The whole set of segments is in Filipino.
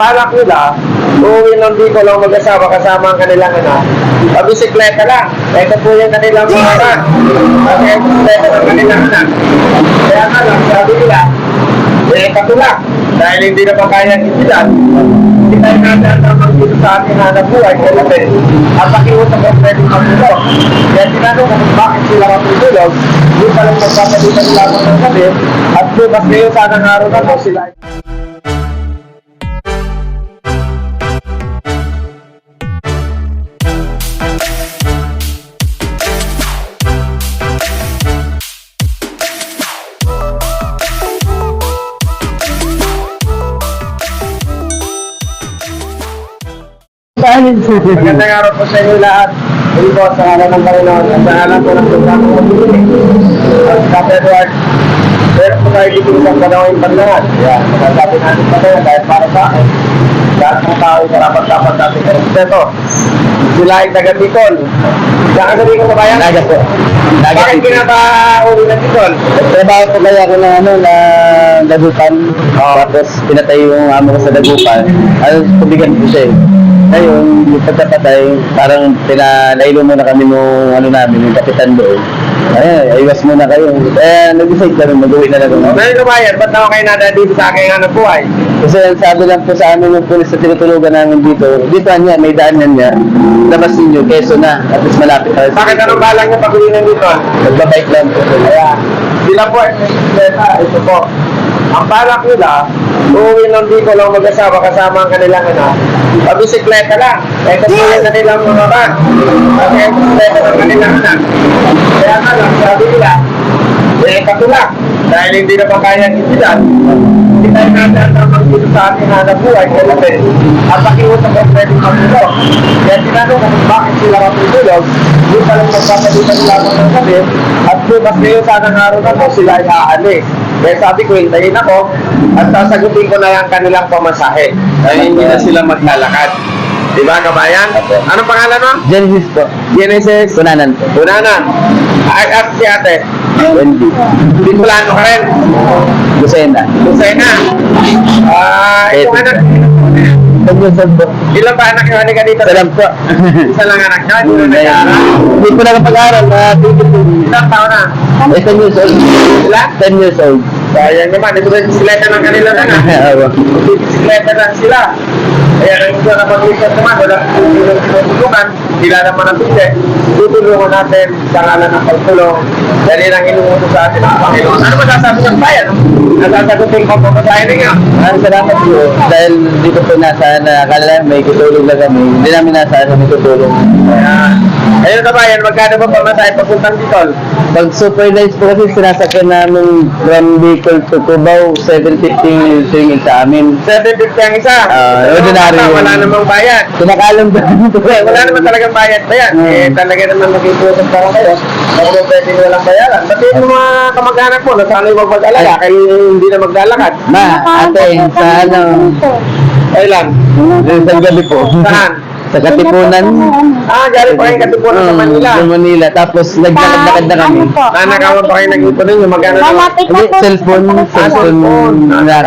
Balak nila, uuwi ng Bicol ang mag-asawa kasama ang kanilang anak. Pabisikleta lang. Ito po yung kanilang mga anak. Kasi bisikleta ng kanilang anak. Kaya nga lang, sabi nila, eh, katulak. Dahil hindi na kaya isilan. Hindi tayo nadadamang dito sa ating hanap buhay. Kasi, at pakiusap ang pwedeng matulog. Kaya tinanong kung bakit sila matutulog. Hindi pa lang magpapalitan lamang ng gabi. At bukas ngayon sana ng araw na sila Magandang araw po sa inyo lahat. Hindi po sa ngalan ng Panginoon at sa ngalan po ng programa ng Pilipinas. At Kap Edward, meron po tayo dito isang panahon yung panlahat. Yan, masasabi natin pa tayo dahil para sa akin. Lahat ng tao ay karapat dapat natin respeto. Sila ay taga Bicol. Nakagabi ko ba kaya? Naga po. Naga Bakit po. kinapa-uli ng Bicol? Trabaho ko kaya ako na ano, na dagupan. Tapos pinatay yung amo ko sa dagupan. Ano, tubigan ko siya eh. Ngayon, yung pagkapatay, parang pinalailo muna kami nung ano namin, yung kapitan doon. Ay, aywas muna kayo. Kaya nag-decide kami, mag-uwi na lang. Ngayon kabayan, ba't ako kayo nada dito sa aking hanap buhay? Kasi ang sabi lang po sa amin ng pulis na tinutulugan namin dito, dito niya, may daanan niya, labas ninyo, keso na, at least malapit tayo. Bakit anong balang niyo pag ng Bicol? Nagbabike lang po. Kaya, sila po bisikleta. Ito po. Ang balak nila, uuwi ng Bicol ang mag-asawa kasama ang kanilang anak. Pabisikleta lang. Ito po yung kanilang mga bag. Kasi yung bisikleta ng kanilang anak. Kaya nga lang, sabi nila, eh, katulak. Dahil hindi na kaya isilan. Hindi tayo nadadamang dito sa ating hanap buhay. Kasi, at pakiusap ang pwedeng matulog. Kaya tinanong kung bakit sila matutulog. Hindi pa lang magpapalitan lamang ng gabi. At bukas ngayon sana ng araw na to, sila ay aalis. Kaya sabi ko, hintayin ako at sasagutin ko na yung kanilang pamasahe. Dahil hindi na sila maglalakad. Di ba, kabayan? Anong pangalan mo? Genesis po. Genesis. Kunanan po. Unanan. Ay, at si ate. Wendy. Bicolano ka rin. Lucena. Lucena. Ah, Ed. anak. Pag-usap po. Ilan ba anak yung ka dito? Isa po. Isa lang anak niya. Hindi na nag-aaral. Hindi po nakapag-aral na tigil po. Ilang taon na? Eh, 10 years old. Sila? 10 years old. Sayang naman. Ito yung bisikleta ng kanila na na? Awa. bisikleta lang sila. Kaya nang ito na mag-research naman, wala hindi lang tinutulungan, sila naman ang pili. Tutulungan natin sa ngalan ng pagtulong. Dali lang inuuto sa atin ang Panginoon. Ano ba sasabi ng bayan? Nasasagutin ko po sa ninyo. Maraming salamat po. Dahil dito po nasa na akala may tutulong na kami. Hindi namin nasa ano may tutulong. Ayun na bayan, magkano ba pamasahe papuntang Bicol? Pag super nice po kasi sinasakyan namin from Bicol to Cubao, 750 singil sa amin. 750 ang isa. Ah, Dalawang ordinary bata, yun. Wala namang bayad. Kinakalam ba? Wala naman talagang bayad ba yan? Hmm. Eh, talaga naman maging tulong para kayo. Kung mo pwede walang bayaran. Pati yung mga kamag-anak mo, na sana yung mag-alaga, kayo hindi na maglalakad. Ma, ate, sa ano, Kailan? sa gabi po. Saan? Sa Katipunan. Ah, galing pa kayo katipunan sa Manila. Sa Manila. Tapos naglakad-lakad na kami. Nanakawan pa kayo nag-ipon ninyo, magkano na? Malapit na Hindi, po. cellphone, cellphone, amin.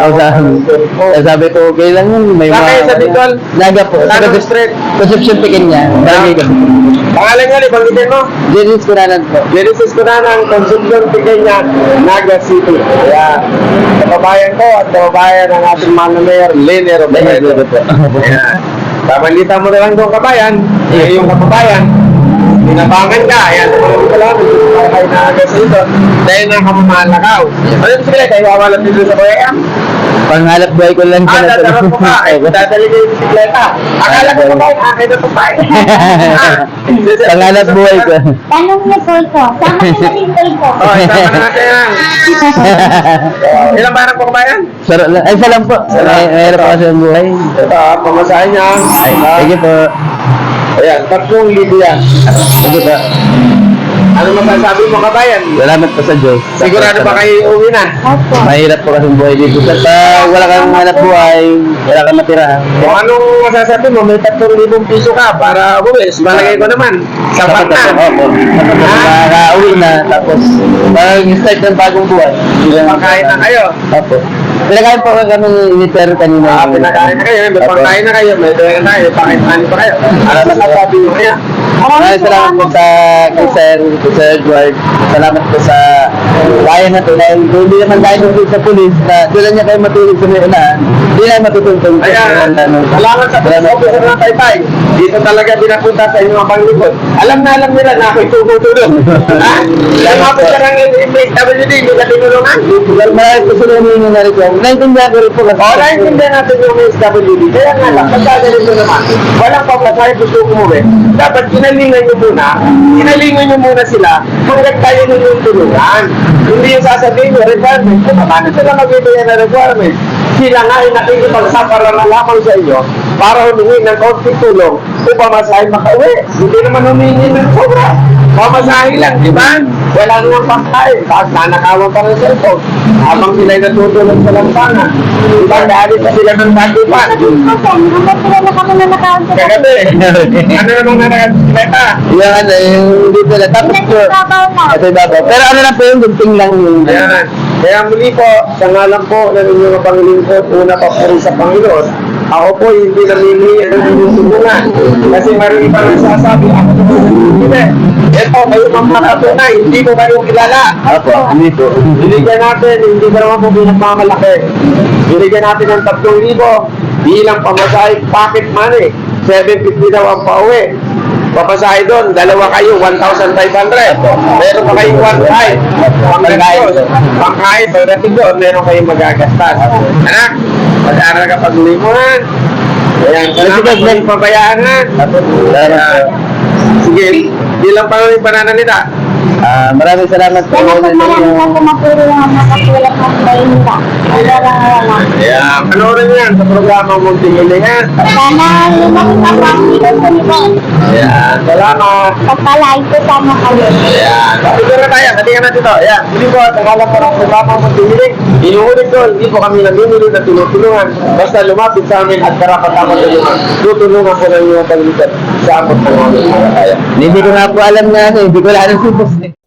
Kaya sabi ko, okay lang yun. May Saan kayo sa Bicol? Naga po. Sa street? Concepcion Pequeña. Barangay ko. Pangalan nga, banggitin mo. Dennis Kuranan po. Genesis ko na ng Consumption Pequeña, Naga City. Kaya, kababayan ko at kababayan ng ating mga mayor, Lene Robredo. Robredo po. Ayan. Pamalita mo na lang doon kabayan, eh, yung kababayan, Tinabangan ka, ayan, tumalong ko lang, para kayo na agad sa ito, dahil na kamamalakaw. Ano yung kayo wawalan dito sa kuya? Panghalap buhay ko lang Ah, siya na to. dadarap mo ka, eh, dadali ko yung bisikleta. Akala ko ba kayo, akin na ito pa. Panghalap buhay ko. Tanong niyo po ito. Sama niyo na rin po ito. Oh, isama na natin yan. Ilang barang po kabayan? Sarap lang. Ay, isa lang po. May, mayroon pa kasi ang buhay. Ito, ah, pamasahin niya. Ay, sige po. Ayan, tatlong libo yan. Sige po. Ano masasabi mo kabayan? Salamat po sa Diyos. Sigurado ba kayo uuwi na? Opo. Mahirap po kasi ang buhay dito. Sa pag wala kang hanap buhay, wala kang matirahan. Kung anong masasabi mo, may tatlong libong piso ka para umuwi. Malagay ko naman. Sapat na. Opo. Sapat na. Makaka-uwi na. Tapos, parang start ng bagong buhay. Makain na kayo. Opo. Pinakain po kami ni Sir kanina. Ah, pinakain na kayo, may pangkain na kayo, may dala na kayo, pakitanin pa kayo. Ano na sasabi mo kaya? Maraming salamat po sa kay Sir, kay Sir Edward. Salamat po sa kaya na to. Dahil kung hindi naman tayo tungkol sa pulis na doon niya kayo matulog sa may unahan, hindi na matutungtong. Ayan, salamat sa police officer ng Taytay. Dito talaga pinapunta sa inyong panglipod. Alam na alam nila na ako'y tumutulong. ha? Kaya mga po ng MHWD, hindi ka tinulungan. Maraming po sila humingi na rin po. Naintindihan ko rin po kasi. O, naintindihan natin yung MHWD. Kaya nga lang, pagkaganito naman, walang pamasahe gusto umuwi. Dapat kinalingan nyo muna, kinalingan nyo muna sila hanggang tayo ninyong tulungan. Hindi yung sasabihin nyo, requirement. Kung paano sila magbibigay ng requirement? Sila nga ay nakikipagsapara na lamang sa inyo para humingi ng konting tulong kung pamasahe makauwi. Hindi naman humingi ng sobra. Pamasahe lang, di ba? Wala namang pangkain. Tapos nanakawan pa ng cellphone. Habang sila'y natutulog sa lampana. Di ba? Dahil pa sila ng nakaunti. Kagabi. ano namang nanakasimeta? Yung ano, yung dito na. Tapos na. ito iba po. Pero ano lang po yung gunting lang yung... Ayan. Kaya muli po, sa ngalan po ng inyong Pangilingkod, una pa po sa Panginoon, ako po hindi namimili ng inyong tulungan. Kasi marami pa nagsasabi, ako po hindi. Ito, kayo mamaratunay, hindi ko kayo kilala. Apo, hindi po. Binigyan natin, hindi ka naman po pinagmamalaki. Binigyan natin ng 3,000 bilang pamasahe pocket money. 750 daw ang pauwi. Papasahe doon, dalawa kayo, 1,500. Meron pa kayong 1,500. Pangkain. Pangkain, pagdating doon, meron kayong magagastas. Anak, mag-aaral ka pag ha. Ayan, salamat mo yung pabayaan po. Sige, bilang pa yung pananalita. Ah, maraming salamat po. Kaya kung marami lang kumapuro yung wala. Ayan, panoorin yan sa programa Muntingiling ha. Sana lumaki pa ang nito. Ayan, salamat. Pagpalain ko sama kayo. Ayan. Siguro tayo, katingan natin ito. Ayan. Hindi po, nakalang po ng programa tinilig. Inuulit ko, hindi po kami namimili na tinutulungan. Basta lumapit sa amin at karapat ako tulungan. Tutulungan ko ng inyong paglitan sa abot ng mga. Hindi ko nga po alam na ano, hindi ko alam si boss.